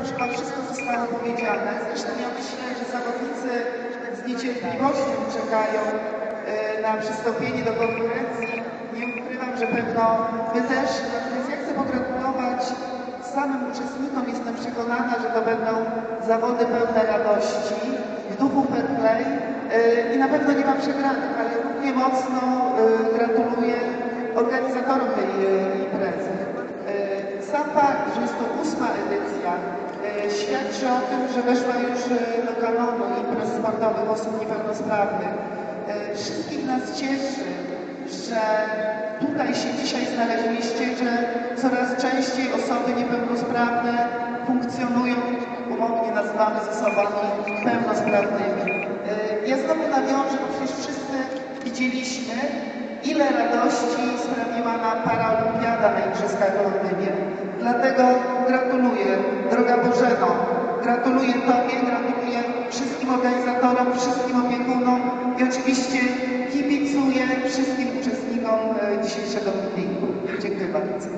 już wszystko zostało powiedziane. Zresztą ja myślę, że zawodnicy z niecierpliwością czekają e, na przystąpienie do konkurencji. Nie ukrywam, że pewno my też, natomiast ja chcę pogratulować samym uczestnikom. Jestem przekonana, że to będą zawody pełne radości, w duchu fair play e, i na pewno nie ma przegranych, ale równie mocno e, gratuluję organizatorom tej imprezy. Świadczy o tym, że weszła już e, do kanonu imprez sportowych osób niepełnosprawnych. E, Wszystkich nas cieszy, że tutaj się dzisiaj znaleźliście, że coraz częściej osoby niepełnosprawne funkcjonują, umownie nazwane z osobami pełnosprawnymi. E, Ja znowu nawiążę, bo przecież wszyscy widzieliśmy, ile radości sprawiła nam paraolimpiada na Igrzyskach w Londynie. Dlatego gratuluję, droga Bożeno, gratuluję Tobie, gratuluję wszystkim organizatorom, wszystkim opiekunom i oczywiście kibicuję wszystkim uczestnikom e, dzisiejszego meetingu. Dziękuję bardzo.